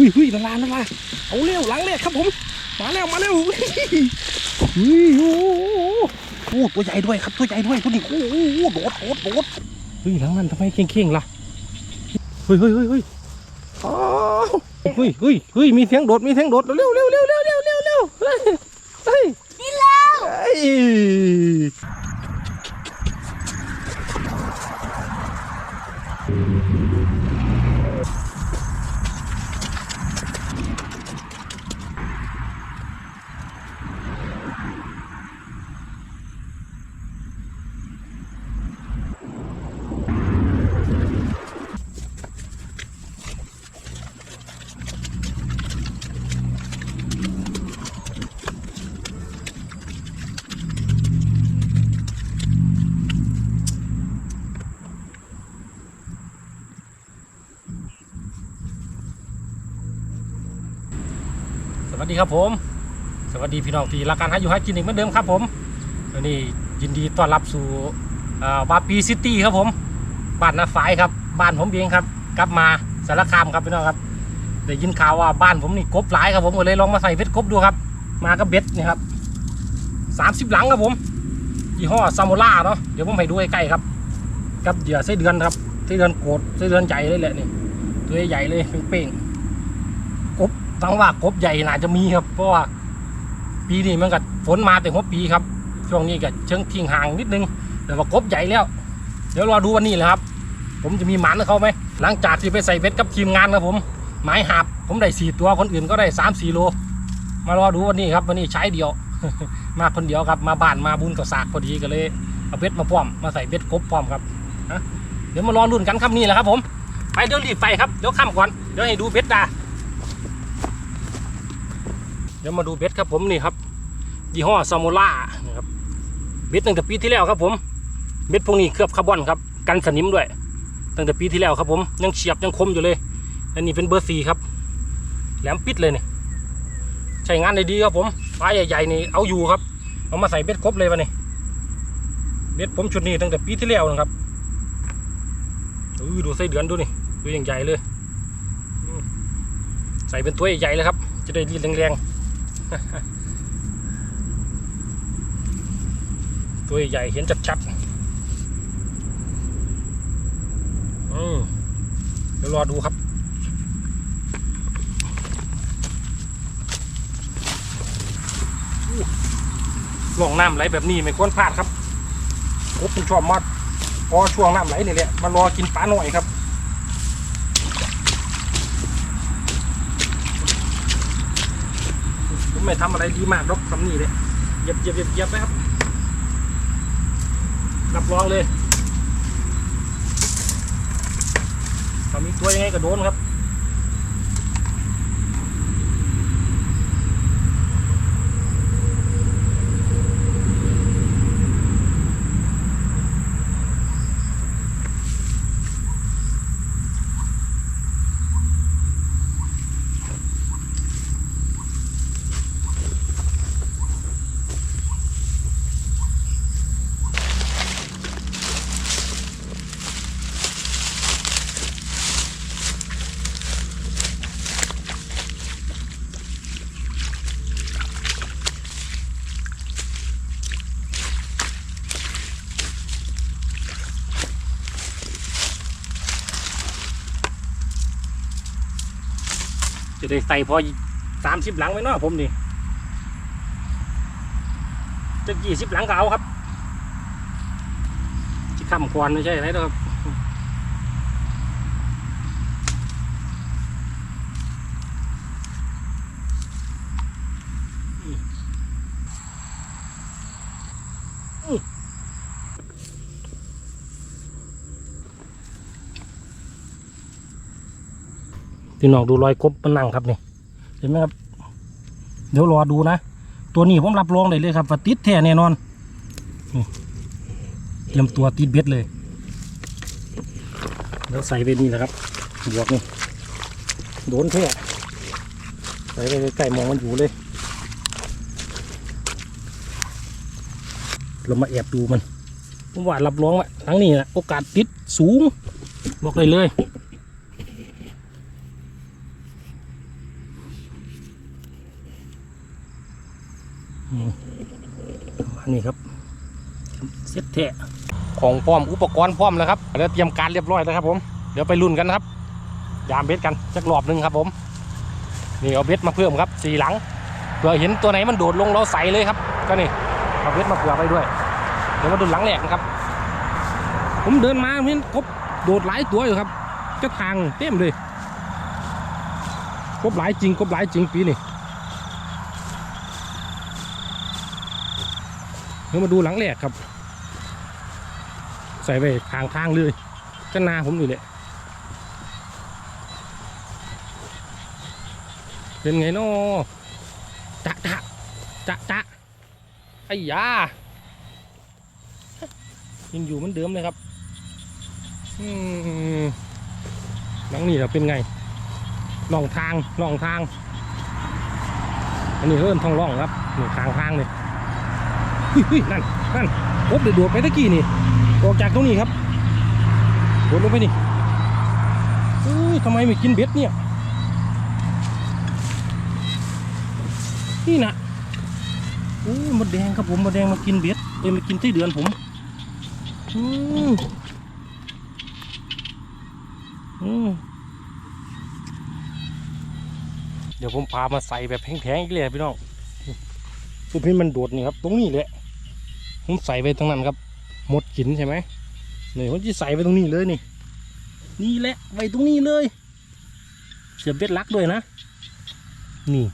หุยหุยละลาละลาเอาเร็วหลังเลยครับผม มาแล้วมาแล้วหุยหุยโอ้โหโอ้โหตัวใหญ่ด้วยครับตัวใหญ่ด้วยตัวนี้โอ้โหโดดโดดโดดเฮ้ยหลังนั้นทำไมเข่งๆล่ะเฮ้ยเฮ้ยเฮ้ยเฮ้ยอ้าวเฮ้ยเฮ้ยเฮ้ยมีเสียงโดดมีเสียงโดดเร็วเร็วเร็วเร็วเร็วเร็วเร็วเฮ้ยเฮ้ยนี่แล้ว ดีครับผม สวัสดีพี่น้องที่รักการหาอยู่หากินอีกเหมือนเดิมครับผมวันนี้ยินดีต้อนรับสู่เอ่อวาปีซิตี้ครับผม บ้านนาฝายครับ บ้านผมเองครับ กลับมาสารคามครับพี่น้องครับได้ยินข่าวว่าบ้านผมนี่กบหลายครับผมก็เลยลองมาใส่เวทกบดูครับ มากับเบ็ดนี่ครับสามสิบหลังครับผมยี่ห้อซามูล่าเนาะเดี๋ยวผมให้ดูใกล้ๆครับ กับเหยื่อไส้เดือนครับไส้เดือนโกดไส้เดือนใหญ่เลยแหละนี่ตัวใหญ่เลยเป้งๆ กบฟังว่ากบใหญ่น่าจะมีครับ เพราะว่าปีนี้มันก็ฝนมาแต่หัวปีครับ ช่วงนี้ก็เชิงทิ้งห่างนิดนึงแต่ว่ากบใหญ่แล้ว เดี๋ยวรอดูวันนี้เลยครับ ผมจะมีหมันกับเขาไหมหลังจากที่ไปใส่เบ็ดกับทีมงานครับผมหมายหาบผมได้สี่ตัวคนอื่นก็ได้สามสี่โล มารอดูวันนี้ครับวันนี้ใช้เดียว มาคนเดียวครับมาบ้านมาบุญกับสากพอดีก็เลยเอาเบ็ดมาพร้อมมาใส่เบ็ดกบพร้อมครับเดี๋ยวมารอรุ่นกันครับนี่แหละครับผมไปเดี๋ยวรีบไปครับเดี๋ยวข้ามก่อนเดี๋ยวให้ดูเบ็ดดา เดี๋ยวมาดูเบ็ดครับผมนี่ครับยี่ห้อซามูล่านะครับเบ็ดตั้งแต่ปีที่แล้วครับผมเบ็ดพวกนี้เคลือบคาร์บอนครับกันสนิมด้วย ตั้งแต่ปีที่แล้วครับผมยังเฉียบยังคมอยู่เลย อันนี้เป็นเบอร์สี่ครับแหลมปิดเลยนี่ใช้งานได้ดีครับผมปลาใหญ่ๆนี่เอาอยู่ครับเอามาใส่เบ็ดครบเลยวะนี่เบ็ดผมชุดนี้ตั้งแต่ปีที่แล้วนะครับอือดูไส้เดือนดูนี่ตัวอย่างใหญ่เลย ใส่เป็นตัวใหญ่ๆเลยครับ จะได้รีดแรงๆ ตัวใหญ่เห็นชัดๆอืมเดี๋ยวรอดูครับช่วงน้ำไหลแบบนี้ไม่ควรพลาดครับผมชอบมากพอช่วงน้ำไหลนี่แหละมารอกินปลาหน่อยครับ ผม ไม่ทำอะไรดีมากหรอกทำนี่เลยเย็บเย็บเย็บเย็บไปครับรับรองเลยถ้ามีตัวยังไงก็โดนครับ จะ ได้ใส่พอสามสิบหลังไว้เนาะผมนี่จะกี่สิบหลังก็เอาครับที่คำควรไม่ใช่อะไรหรอกครับ พี่น้องดูรอยกบมันนั่งครับนี่เห็นไหมครับเดี๋ยวรอดูนะ ตัวนี้ผมรับรองได้เลยครับว่าติดแท้แน่นอนเตรียมตัวติดเบ็ดเลยเดี๋ยวใส่ไปนี่นะครับบวกนี่โดนแท้ใส่ไปใกล้มองมันอยู่เลย เรามาแอบดูมันผมว่ารับรองว่าทั้งนี้นะโอกาสติดสูง บอกเลยเลย อืมประมาณ นี้ครับเซ็ตแทะของพร้อมอุปกรณ์พร้อมแล้วครับแล้วเตรียมการเรียบร้อยแล้วครับผมเดี๋ยวไปลุ้นกันครับ ยามเบ็ดกันจักรอบหนึ่งครับผมนี่เอาเบ็ดมาเพิ่มครับสี่หลังเผื่อเห็นตัวไหนมันโดดลงเราใส่เลยครับ ก็นี่เอาเบ็ดมาเผื่อไปด้วย เดี๋ยวมาดูหลังแรกนะครับ ผมเดินมาเห็นกบโดดหลายตัวอยู่ครับเจ้าทางเต็มเลยกบหลายจริงกบหลายจริงปีนี้ เดี๋ยวมาดูหลังแรกครับ ใส่ไปทางทางเลยก็นาผมนี่แหละเป็นไงน้อจะจะจะจะไอ้ยายังอยู่เหมือนเดิมเลยครับหลังนี้เราเป็นไงล่องทางล่องทาง อันนี้เริ่มทองล่องครับหนี่ทางทางเลย นั่นนั่นโอ๊บเดี๋ยวโดดไปตะกี้นี่ออกจากตรงนี้ครับโดดลงไปนี่เอ้ทำไมไม่กินเบ็ดเนี่ยนี่นะโอ้ยมดแดงครับผมมดแดงมากินเบ็ดเอ้ยมากินไส้เดือนผมอืมอืมเดี๋ยวผมพามาใส่แบบแพงๆอีกเลยพี่น้องสุดที่มันโดดนี่ครับ ตรงนี้แหละ ผมใส่ไปตรงนั้นครับ หมดกินใช่ไหมเนี่ยผมจะใส่ไปตรงนี้เลยนี่ นี่แหละไว้ตรงนี้เลย เสียบเบ็ดลักด้วยนะ นี่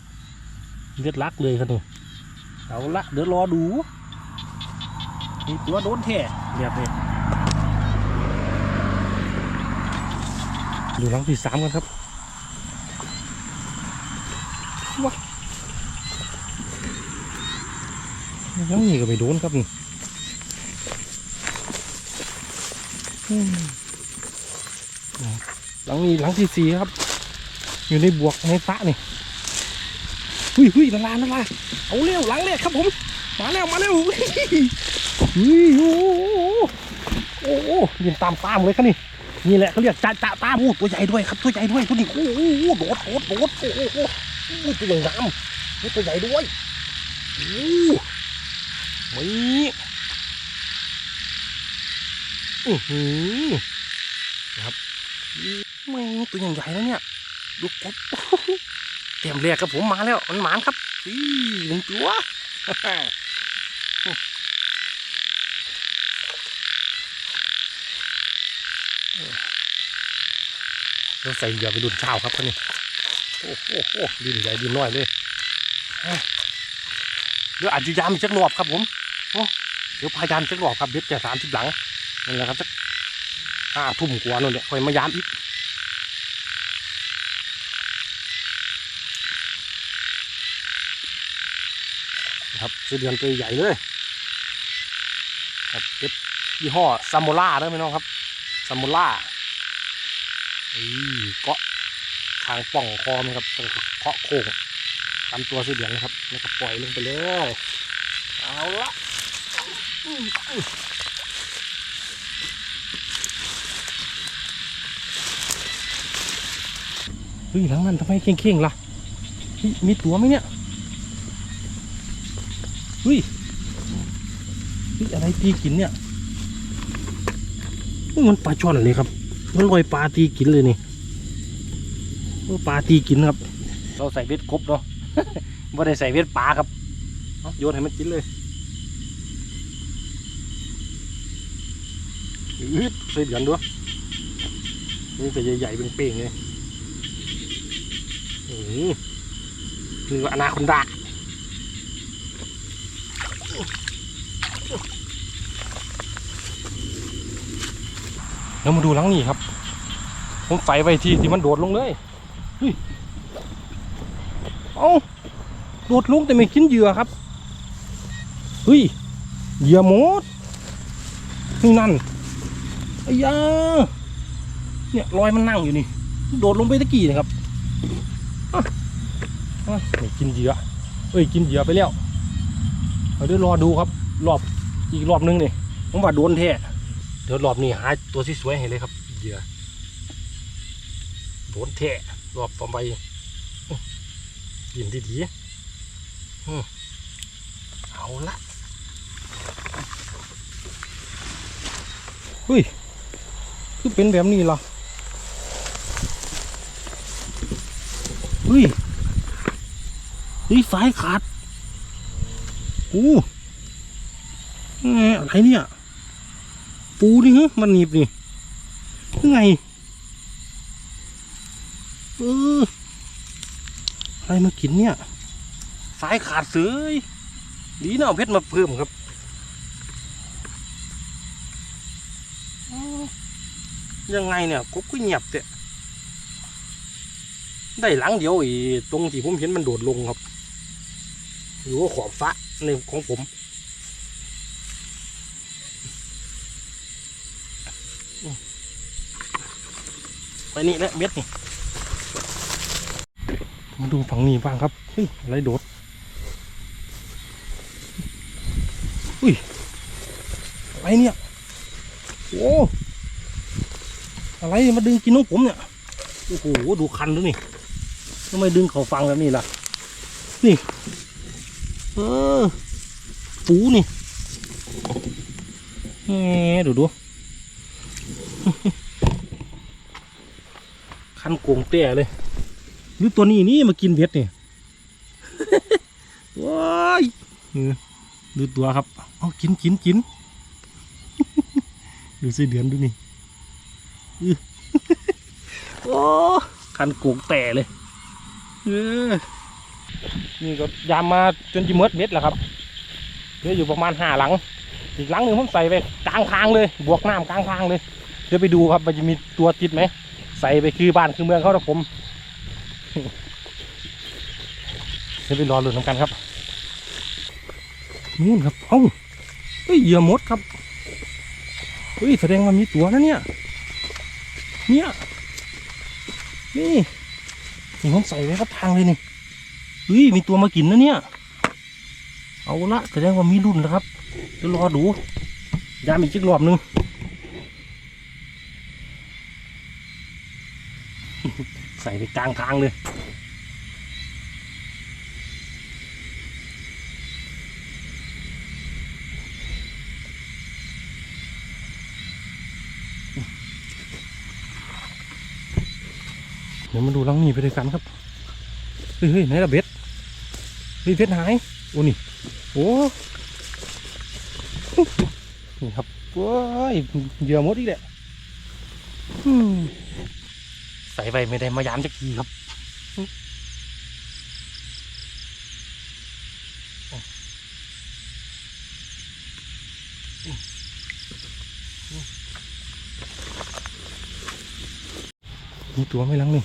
เลือดรักเลยครับนี่เอาละเดี๋ยวรอดูมีตัวโดนแท้เรียบเลยดูหลังที่สามกันครับว้า หลังนี้ก็ไปโดนครับนี่อืมหลังนี้หลังที่สี่ครับ อยู่ในบวกในฟ้านี่เฮ้ยเฮ้ยละลาละลาเอาเร็วหลังเลยครับผม มาแล้วมาแล้วเฮ้ยเฮ้ยโอ้โหโอ้โหยืนตามตามเลยครับนี่นี่แหละเขาเรียกจ่าจ่าตามโอ้ตัวใหญ่ด้วยครับตัวใหญ่ด้วยตัวนี้โอ้โหโดดโดดโดดโอ้โหโอ้โหตัวใหญ่น้ำนี่ตัวใหญ่ด้วยโอ้ มีอือหือครับแม่งตัวใหญ่ๆแล้วเนี่ยดูกบเตรียมเรียกครับผมมาแล้วมันหมานครับอีหนึ่งตัวเราใส่เหยื่อไปดุนเช้าครับท่านนี้โอ้โหดินใหญ่ดินน้อยเลยเดี๋ยวอาจจะยามอีกสักรอบครับผม เดี๋ยวพายามอีกสักรอบครับเบ็ดจะสามสิบหลังนั่นแหละครับสักห้าทุ่มกว่านั่นแหละคอยมายามอีกครับเสือเดือนตัวใหญ่เลยครับเป็ดยี่ห้อซามูล่าด้วยพี่น้องครับซามูล่าอีเกาะทางป่องคอมครับเคาะโค้งตามตัวเสือเดือนนะครับแล้วก็ปล่อยลงไปเลยเอาละ เฮ้ยหลังนั้นทำไมเข่งๆล่ะ มีตัวไหมเนี่ยเฮ้ยอะไรตีกินเนี่ยมันปลาช่อนเลยครับ มันลอยปลาตีกินเลยนี่ปลาตีกินครับ เราใส่เบ็ดครบเนาะไม่ได้ใส่เบ็ดปลาครับโยนให้มันกินเลย อืดใส่เดือนด้วยนี่แต่ใหญ่ๆเป็นเป้งๆเลยอือนี่ว่าอนาคอนดาแล้วมาดูหลังนี่ครับ ผมใส่ไว้ที่ที่มันโดดลงเลยเฮ้ยเอาโดดลงแต่ไม่กินเหยื่อครับเฮ้ยเหยื่อหมดนี่นั่น ไอ้ยาเนี่ยรอยมันนั่งอยู่นี่ โดดลงไปตะกี้นะครับอะอะกินเหยื่อเอ้ยกินเหยื่อไปแล้วเอาเดี๋ยวรอดูครับ รอบอีกรอบนึงนี่ผมว่าโดนแท้เดี๋ยวรอบนี้หาตัวที่สวยให้เลยครับเหยื่อโดนแทะรอบต่อไปกินดีๆเอาละเฮ้ย คือเป็นแบบนี้เหรอเฮ้ยเฮ้ยสายขาดโอ้แหอะไรเนี่ย ปูนี่ฮะมันหนีบนี่ยังไงเอออะไรมากินเนี่ย สายขาดเสยดีนะเอาเพชรมาเพิ่มครับอ้าว ยังไงเนี่ยกบก็เงียบเตะได้หลังเดียวไอ้ตรงที่ผมเห็นมันโดดลงครับหรือว่าขอบฟ้าในของผมไปนี่แหละเม็ดนี่มาดูฝั่งนี้บ้างครับเฮ้ยอะไรโดดอุ้ยอะไรเนี่ยโอ้ อะไรมาดึงกินน้องผมเนี่ยโอ้โหดูคันด้วยนี่ทำไมดึงเขาฟังแบบนี้ล่ะ นี่ เออปูนี่แหมดูดูคันโกงเตี้ยเลย หรือตัวนี้นี่มากินเบ็ดนี่ว้ายเออดูตัวครับ เอากินกินกิน ดูสิเดือนดูนี่อื้อ โอ้คันโกงแต่เลยเออนี่ก็ยามมาจนจะเมดเม็ดแล้วครับเหลืออยู่ประมาณห้าหลัง อีกหลังหนึ่งผมใส่ไปกลางทางเลย บวกน้ำกลางทางเลยเดี๋ยวไปดูครับมันจะมีตัวติดไหม ใส่ไปคือบ้านคือเมืองเขานะผมเดี๋ยวไปรอลุ้นนำกันครับนู่นครับเอ้าเฮ้ยเหยื่อมดครับเฮ้ยแสดงว่ามีตัวนะเนี่ย เนี่ยนี่นี่ผมใส่ไว้ก็ทางเลยนี่เฮ้ยมีตัวมากินนะเนี่ย เอาละแสดงว่ามีรุ่นนะครับเดี๋ยวรอดูยามอีกสักรอบหนึงใส่ไปกลางทางเลย ดี๋ยวมาดูลังนี้ไปด้วยกันครับเฮ้ยเฮ้ยไหนละเบ็ดเฮ้ยเบ็ดหาย โอ้นี่ โอ้นี่ครับโอ้ยเหยื่อหมดอีกแหละอืมใส่ไปไม่ได้มายามจักทีครับมีตัวไหม่ลังนี่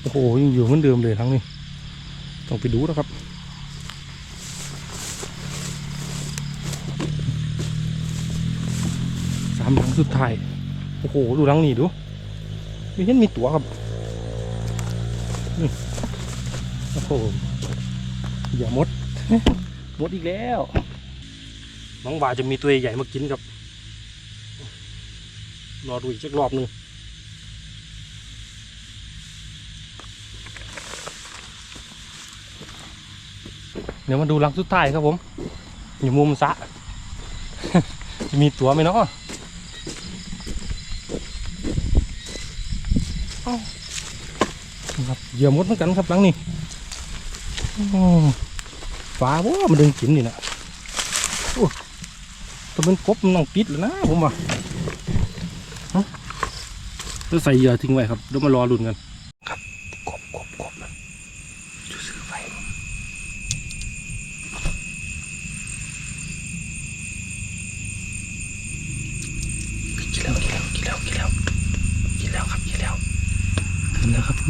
โอ้โหยังอยู่เหมือนเดิมเลยทั้งนี้ต้องไปดูนะครับสามหลังสุดท้ายโอ้โหดูหลังนี่ดูไม่เห็นมีตัวครับนี่โอ้โหอย่ามดมดอีกแล้วน้องบ่าจะมีตัวใหญ่มากินครับรอดูอีกสักรอบหนึ่ง ดี๋ยวมาดูลังสุดท้ายครับผม อยู่มุมสะ มีตัวไหมเนาะเอ้าครับเหยื่อมดเหมือนกันครับลังนี้ฟ้าว่ามันดึงกินนี่นะโอ้ตัวเป็นกบมันต้องปิดแล้วนะผมว่าจะใส่เหยื่อทิ้งไว้ครับเดี๋ยวมารอลุนกัน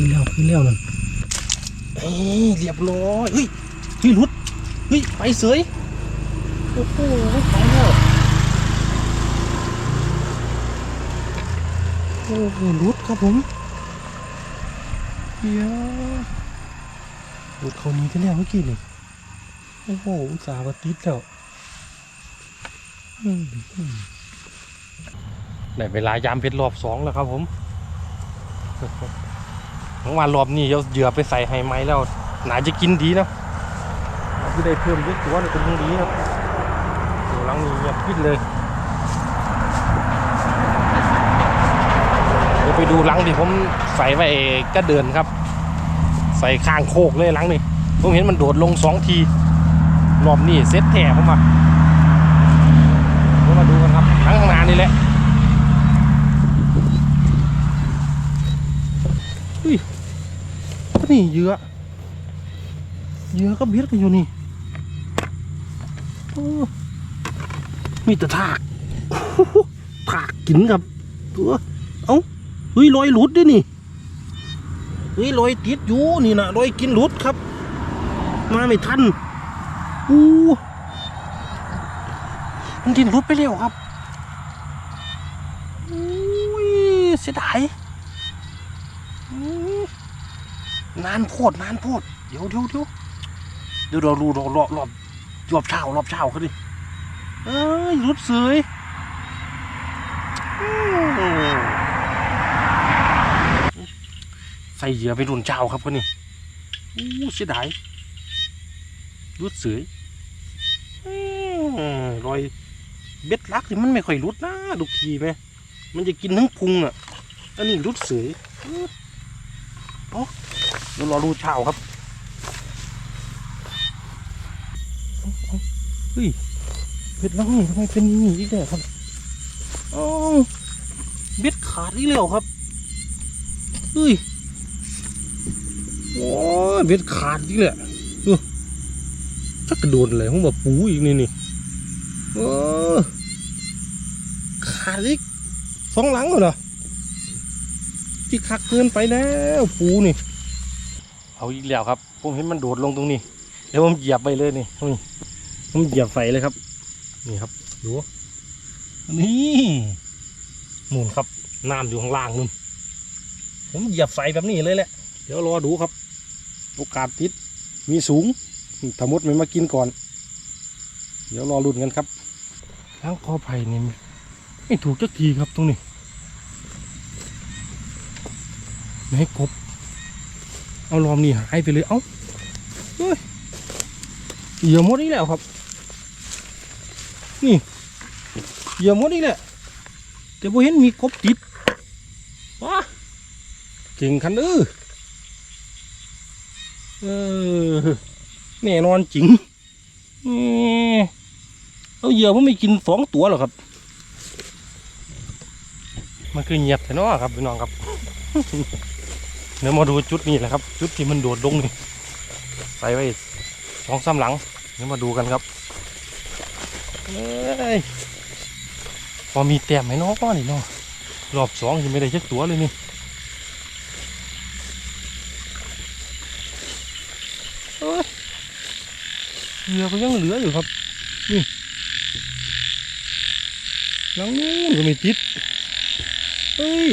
ขึ้นแล้วขึ้นแล้วนั่นเอ้ยเรียบร้อยเฮ้ยเฮ้ยรุดเฮ้ยไปเสยโอ้โหไปแล้วโอ้โหรุดครับผมเดี๋ยวรุดเขานี้กันแล้วเมื่อกี้นี่โอ้โหอุตส่าห์มาติดแล้วอืมได้เวลายามเพชรรอบสองแล้วครับผม ทั้งวันรอบนี้เอาเหยื่อไปใส่ไฮไม้แล้วน่าจะกินดีนะที่ได้เพิ่มเยอะตัวเลยเป็นตรงนี้ครับดูหลังนี้เงียบปิดเลยเดี๋ยวไปดูหลังที่ผมใส่ไว้ก็เดินครับ ใส่ข้างโคกเลยหลังนี่ผมเห็นมันโดดลงสองทีรอบนี้เซ็ตแถผมมาเรามาดูกันครับหลังข้างหน้านี่แหละเฮ้ยก็ นี่เยื่อเยื่อก็เบ็ดกันอยู่นี่มีแต่ทากทากกินครับตัวเอ้าเฮ้ยรอยหลุดด้วยนี่เฮ้ยรอยติดอยู่นี่นะรอยกินหลุดครับ มาไม่ทันอู้มันดินรุดไปเร็วครับอุ้ยเสียดายอืมนานโพดนานโพดเดี๋ยวเดี๋ยวเดี๋ยวเดี๋ยวเราดูรอบรอบรอบรอบเช้ารอบเช้าเขาดิเอ้ยรุดเสยอืมใส่เหยื่อไปรุนเจ้าครับเขานี่อู้เสียดายรุดเสยอืมรอยเบ็ดลักนี่มันไม่ค่อยรุดนะดูทีไหมมันจะกินทั้งพุงอะอันนี้รุดเสยอื้อเอ้ ดี๋ยวรอดูเช้าครับเฮ้ยเบ็ดลักนี่ทำไมเป็นอย่างนี้อีกแล้วครับเอ้าเบ็ดขาดอีกแล้วครับเฮ้ยโอ้เบ็ดขาดอีกแล้วถ้ากระโดดอะไรผมบอกปูอีกนี่นี่เออขาดอีกสองหลังเหรอที่คักเกินไปแล้วปูนี่ เอาอีกแล้วครับ ผมเห็นมันโดดลงตรงนี้เดี๋ยวผมเหยียบไปเลยนี่นี่ผมเหยียบไฟเลยครับ นี่ครับดูนี่นู่นครับน้ำอยู่ข้างล่างนู่นผมเหยียบไฟแบบนี้เลยแหละ เดี๋ยวรอดูครับ โอกาสติดมีสูงถ้ามดมันมากินก่อน เดี๋ยวรอรุ่นกันครับล้างคอไผ่นี่ไม่ถูกจักทีครับตรงนี้ไม่ให้กบ เอาลอมนี่หายไปเลยเอ้าเฮ้ยเหยื่อมดอีกแล้วครับ นี่เหยื่อมดอีกแหล้วแต่พอเห็นมีกบติดว้าเก่งคันเออเออแน่นอนจริงเอ้เอาเหยื่อผมไม่กินสองตัวหรอกครับ มันคือเงียบแต่นาะครับพี่น้องครับ เดี๋ยวมาดูจุดนี้แหละครับ จุดที่มันโดดลงนี่ใส่ไว้สองสามหลังเดี๋ยวมาดูกันครับเอ้ยพอมีแต้มไหมเนาะนี่เนาะรอบสองยังไม่ได้ชักตัวเลยนี่เหยื่อก็ยังเหลืออยู่ครับ นี่หลังนู้นก็ไม่ติดเฮ้ย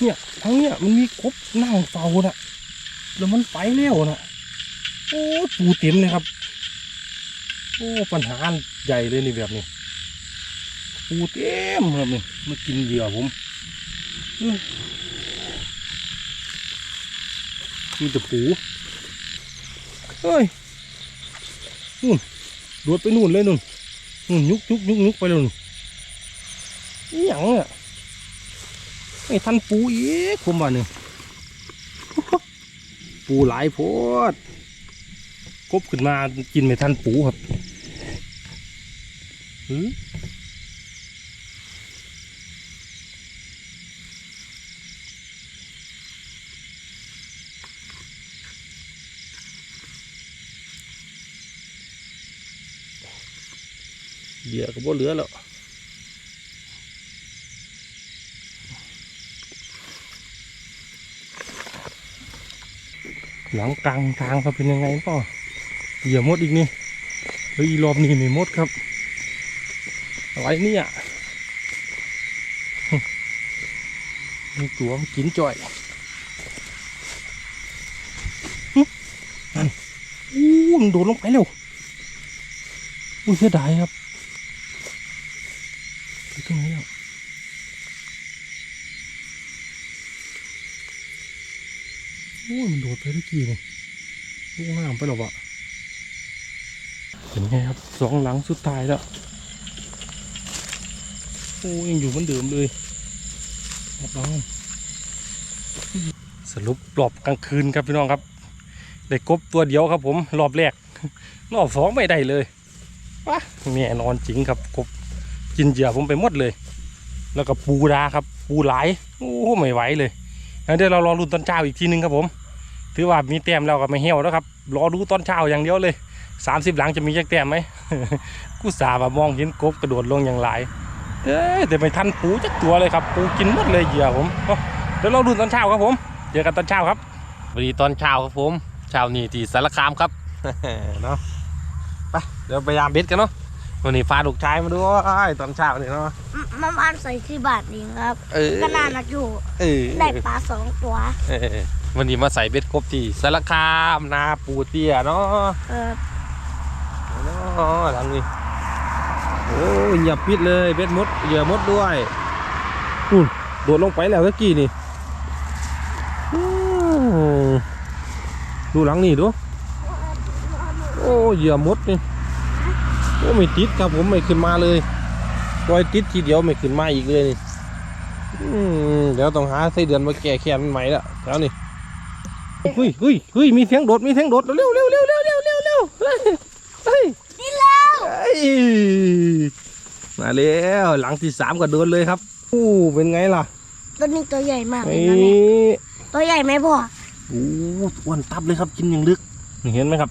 เนี่ย ทางเนี้ยมันมีกบนั่งเฝ้าน่ะ แล้วมันไปแล้วน่ะ โอ้ปูเต็มเลยครับ โอ้ปัญหาใหญ่เลยนี่แบบนี้ปูเต็มครับนี่มากินเหยื่อผมมีแต่ปูเฮ้ยโดดไปนู่นเลยนู่นนู่นยุกยุกยุกยุกไปเลยนู่นอย่างเนี่ย ไม่ทันปูอีกผมว่าเนี่ยปูหลายโพดกบขึ้นมากินไม่ทันปูครับหือเหยื่อก็บ่เหลือแล้ว หลังกลางทางเขาเป็นยังไงป่ะเหยื่อมดอีกนี่เฮ้ยรอบนี้ไม่มดครับ อะไรเนี่ยมีตัวมันกินจ่อยนั่นอู้มันโดดลงไปเร็วอู้เสียดายครับไปตรงไหนแล้ว โอ้ยมันโดดไปเมื่อกี้นี่ลูกน้ำไปหรอวะเป็นไงครับสองหลังสุดท้ายแล้วโอ้ยังอยู่เหมือนเดิมเลยรับรองสรุปรอบกลางคืนครับพี่น้องครับ ได้กบตัวเดียวครับผม รอบแรก รอบสองไม่ได้เลยว้าแน่นอนจริงครับกบกินเหยื่อผมไปหมดเลย แล้วก็ปูดาครับ ปูหลายโอ้ไม่ไหวเลยงั้นเดี๋ยวเรารอรุนตอนเช้าอีกทีนึงครับผม ถือว่ามีแต้มแล้วก็ไม่เหี่ยวแล้วครับรอดูตอนเช้าอย่างเดียวเลย 30 หลังจะมีจักแต้มไหมกูสาบมองเห็นกบกระโดดลงอย่างไรเอ้ยแต่ไม่ทันปูจักตัวเลยครับปูกินหมดเลยเหยื่อผมเอาเดี๋ยวเราดูตอนเช้าครับผมเจอกันตอนเช้าครับสวัสดีตอนเช้าครับผมเช้านี่ที่สารคามครับเนาะไปเดี๋ยวพยายามเบ็ดกันเนาะวันนี้พาลูกชายมาด้วยตอนเช้านี่เนาะมาบ้านใส่ที่บาทเองครับเออก็น่านักอยู่เออได้ปลาสองตัวเออ วันนี้มาใส่เบ็ดกบที่สารคามนาปูเตี้ยเนาะเอออ๋อหลังนี้โอ้ยอย่าปิดเลยเบ็ดมดเหยื่อมดด้วยอืมโดดลงไปแล้วเมื่อกี้นี่อืมดูหลังนี่ดูโอ้เหยื่อมดนี่โอ้ไม่ติดครับผมไม่ขึ้นมาเลยปล่อยติดทีเดียวไม่ขึ้นมาอีกเลยนี่อืมเดี๋ยวต้องหาไส้เดือนมาแก้แค้นมันใหม่ละแล้วนี่ เฮ้ยเฮ้ยเฮ้ยมีเสียงโดด มีเสียงโดด เร็วเร็วเร็วเร็วเร็วเร็วเร็วเฮ้ยเฮ้ยนี่แล้วเอ้ยมาแล้วหลังที่สามก็โดนเลยครับอู้เป็นไงล่ะตัวนี้ตัวใหญ่มากเลยนี่นะเนี่ยตัวใหญ่ไหมพ่อ โอ้อ้วนตับเลยครับกินอย่างลึกนี่เห็นไหมครับ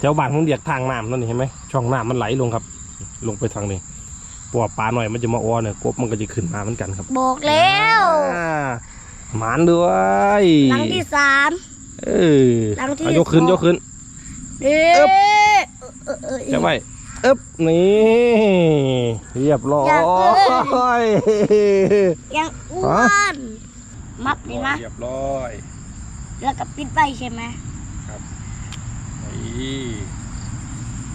แถวบ้านผมเรียกทางน้ำนั่นนี่เห็นไหมช่องน้ำมันไหลลงครับ ลงไปทางนี้ปวปลาหน่อยมันจะมาอ้อเนี่ยกบมันก็จะขึ้นมาเหมือนกันครับบอกแล้ว อ่าหมานด้วย หลังที่สาม เออหลังที่ เอายกขึ้นสองยกขึ้นเอ๊อึ๊บะเออเออเออ จะไว้อึ๊บนี่เรียบร้อยอยากเอ้ยังอ้วนมับเลยนะเรียบร้อย แล้วก็ปิดไปใช่ไหมนี่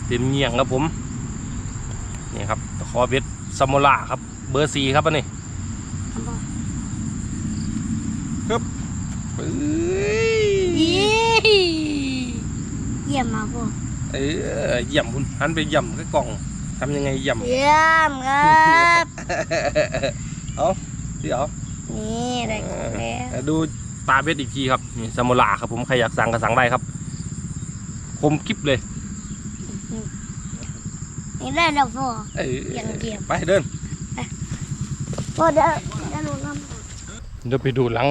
เต็มเงียงครับผมนี่ครับตะขอเบ็ดซามูระครับ เบอร์สี่ครับอันนี้ปึ๊บยี่ เยี่ยมมากพ่อเออเยี่ยมคุณหันไปเยี่ยมก็กล่องทำยังไงเยี่ยมเยี่ยมครับเอาเดี๋ยวนี่ได้ของแล้วเอ่อดูตาเบ็ดอีกทีครับนี่ซามูระครับผมใครอยากสั่งก็สั่งได้ครับ คมกริบเลยนี่ได้แล้วพ่อเอออย่างเดียวไปเดินพ่อเดี๋ยวเดี๋ยวหนูทเดี๋ยวไปดูหลัง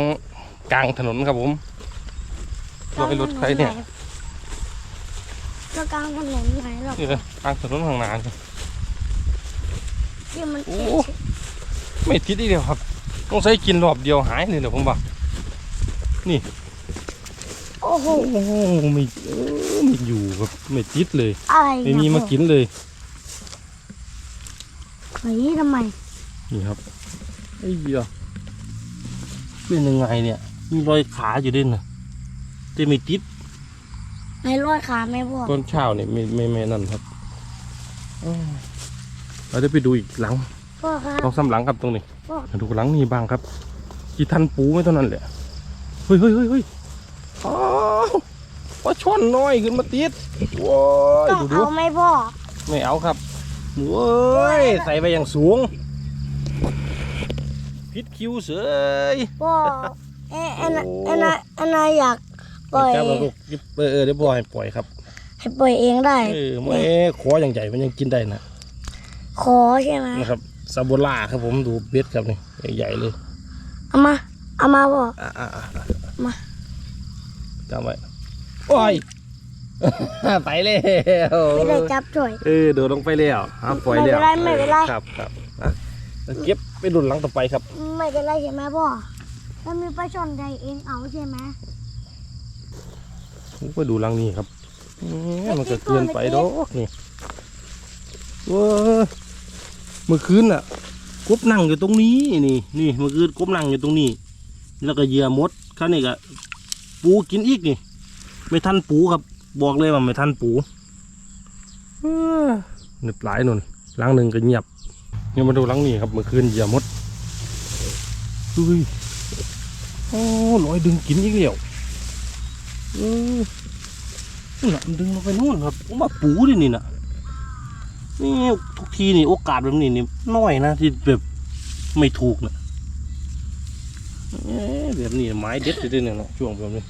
กลางถนนครับผมำ รถไอ้รถใครเนี่ยก็กลางถนนไหนหรอกนี่เลยกลางถนนข้างหน้าครับที่มันโอ้ไม่ติดอีกเดียวครับต้องใช้กินรอบเดียวหายเลยเดี๋ยวผมบอกโอ้โหโอ้โหไม่เออไม่อยู่ครับไม่ติดเลยอะไรไม่มีมากินเลยเฮ้ยทำไมนี่ครับไอ้เหี้ยเป็นยังไงเนี่ยมีรอยขาอยู่ด้วยนะ แต่ไม่ติดในรอยขาไหมพ่อตอนเช้าเนี่ยไม่ไม่ไม่นั่นครับอ้าวเราจะไปดูอีกหลังพ่อครับต้องซ้ำหลังครับตรงนี้พ่อมาดูหลังนี้บ้างครับกี่ทันปูไม่เท่านั้นแหละเฮ้ยเฮ้ยเฮ้ยเฮ้ยอ้าวปลาช่อนน้อยขึ้นมาติดว้ายต้องดูดูเอาไหมพ่อไม่เอาครับเว้ยใส่ไปอย่างสูงพิษคิวเสยพ่อเอ๊ะอันน่ะโอ้อันน่ะอันน่ะอยาก ปล่อยจับมาลูกเออเออเดี๋ยวปล่อยให้ปล่อยครับให้ปล่อยเองได้ เออไม่ขออย่างใหญ่มันยังกินได้นะขอใช่ไหมนะครับซาโบล่าครับผมดูเบ็ดครับนี่ใหญ่ๆเลยเอามาเอามาพ่ออะอะอะมาจำไว้โอ้ย ไปแล้วไม่ได้จับช่วย เออโดดลงไปแล้วอะปล่อยแล้วไม่เป็นไรไม่เป็นไร ครับครับอะแล้วเก็บไปดุนหลังต่อไปครับ ไม่เป็นไรใช่ไหมพ่อถ้ามีปลาช่อนใดเองเอาใช่ไหม ผมไปดูหลังนี้ครับอืมมันก็เกินไปดอกนี่ว้าเมื่อคืนน่ะ กบนั่งอยู่ตรงนี้นี่นี่เมื่อคืนกบนั่งอยู่ตรงนี้ แล้วก็เหยื่อมดข้างนี้ก็ปูกินอีกนี่ ไม่ทันปูครับ บอกเลยว่าไม่ทันปูอ้าเน็บหลายนนหลังหนึ่งก็เงียบเนี่ยมาดูหลังนี้ครับเมื่อคืนเหยื่อมดอุ้ยโอ้ลอยดึงกินอีกแล้ว เออนี่นะมันดึงลงไปนู่นครับผมว่าปูดินี่นะนี่ทุกทีนี่โอกาสแบบนี้นี่น้อยนะที่แบบไม่ถูกนะเอ๊ะแบบนี้ไม้เด็ดเลยเนี่ยนะช่วงแบบนี้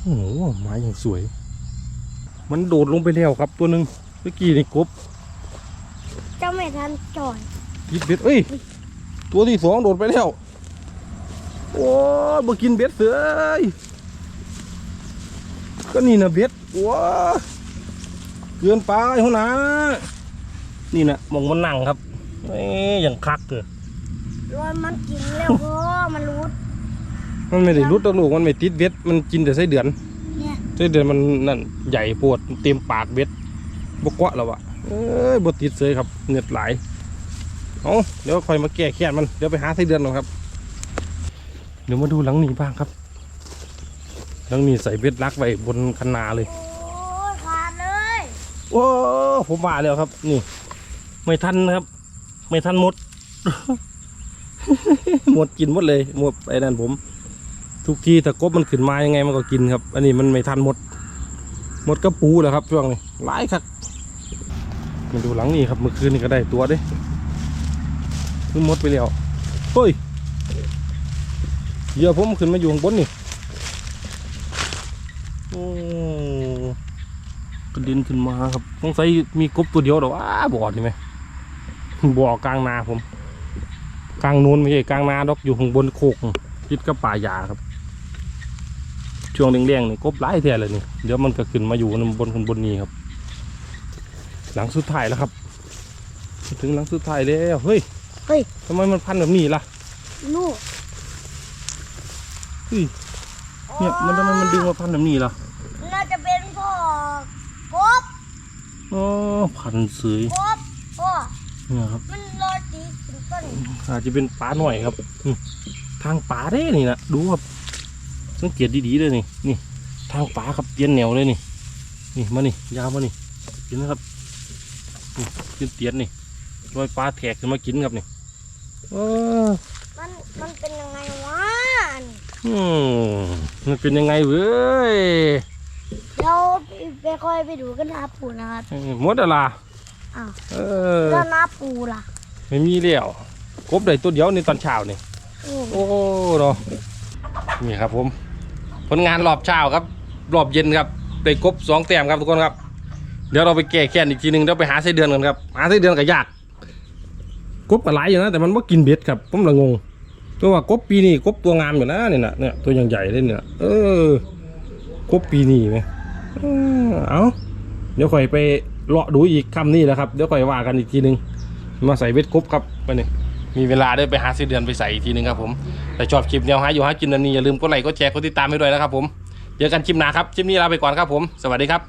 โอ้โหไม้อย่างสวย มันโดดลงไปแล้วครับตัวหนึ่งเมื่อกี้นี่กบเจ้าไม่ทันจ่อยยิบเบ็ดเอ้ยตัวที่สองโดดไปแล้ว โอ้ยมากินเบ็ดเสือย ก็นี่นะเบ็ดว้าเกินไปหัวหน้านี่นะมองมันนั่งครับเอ้ยอย่างคักเลยรอยมันกินแล้วพ่อมันรู้มันไม่ได้รุดตะลูกมันไม่ติดเบ็ดมันกินแต่ไส้เดือนเนี่ยไส้เดือนมันนั่นใหญ่ปวดเต็มปากเบ็ดบกวะแล้ววะเอ้ยบติดเลยครับเหน็ดหลายเอาเดี๋ยวคอยมาแก้แค้นมันเดี๋ยวไปหาไส้เดือนหน่อยครับ เดี๋ยวมาดูหลังนี้บ้างครับ หลังนี้ใส่เบ็ดรักไว้บนคันนาเลย โอ้ยขาดเลยโอ้ผมมาแล้วครับ นี่ ไม่ทันนะครับ ไม่ทันหมด หมดกินหมดเลย หมดไอ้นั่นผม ทุกทีแต่กบมันขึ้นมายังไงมันก็กินครับ อันนี้มันไม่ทันหมด หมดกระปูแล้วครับช่วงนี้หลายครับมาดูหลังนี้ครับเมื่อคืนนี่ก็ได้ตัวเด้คือหมดไปแล้วเฮ้ยเหยื่อผมขึ้นมาอยู่ข้างบนนี่ โอ้กระเด็นขึ้นมาครับสงสัยมีกบตัวเดียวหรอวะบ่อนี่ไหมบ่อกลางนาผม กลางนูนไม่ใช่กลางนาดอกอยู่ข้างบนโคกติดกับป่ายาครับ ช่วงแดงๆนี่กบหลายแท้เลยนี่เดี๋ยวมันก็ขึ้นมาอยู่บนข้างบนนี้ครับ หลังสุดท้ายแล้วครับ ถึงหลังสุดท้ายแล้วเฮ้ยเฮ้ยทำไมมันพันแบบนี้ล่ะนู่นเฮ้ยเนี่ยมันทำไมมันดึงมาพันแบบนี้ล่ะ น่าจะเป็นพ่อกบ อ๋อพันเสยกบพ่อเนี่ยครับ มันลอยตีถึงต้นอาจจะเป็นปลาหน่อยครับอืมทางป่าเด้นี่นะดูครับสังเกตดีๆเลยนี่นี่ทางป่าครับเตียนแนวเลยนี่นี่มานี่ยาวมานี่เห็นไหมครับนี่เตียนเตียนนี่รอยปลาแทกขึ้นมากินครับนี่เออมันมันเป็นยังไงวะอืมมันเป็นยังไงเว้ย เดี๋ยวไปค่อยไปดูกันนาปูนะครับเออหมดอะไรอ้าวเออแล้วนาปูล่ะไม่มีแล้วกบได้ตัวเดียวในตอนเช้านี่อืมโอ้เนาะนี่ครับผม ผลงานรอบเช้าครับ รอบเย็นครับได้กบสองแต้มครับทุกคนครับ เดี๋ยวเราไปแก้แค้นอีกทีหนึงเดี๋ยวไปหาไส้เดือนกันครับหาไส้เดือนก็ยากกบก็หลายอยู่นะแต่มันว่ากินเบ็ดครับผมละงงตัวว่ากบปีนี้กบตัวงามอยู่นะเนี่ยนะเนี่ยตัวยังใหญ่เลยเนี่ยเออ ครบปีนี้ไหมเออเอาเดี๋ยวค่อยไปเลาะดูอีกคำนี้แหละครับ เดี๋ยวค่อยว่ากันอีกทีหนึง มาใส่เวทครบครับไปนี่มีเวลาได้ไปหาสิเดือนไปใส่อีกทีหนึงครับผมแต่ชอบคลิปแนวหาอยู่หากินนันนี้อย่าลืมกดไลค์กดแชร์กดติดตามให้ด้วยนะครับผมเจอกันคลิปหน้าครับคลิปนี้ลาไปก่อนครับผม สวัสดีครับ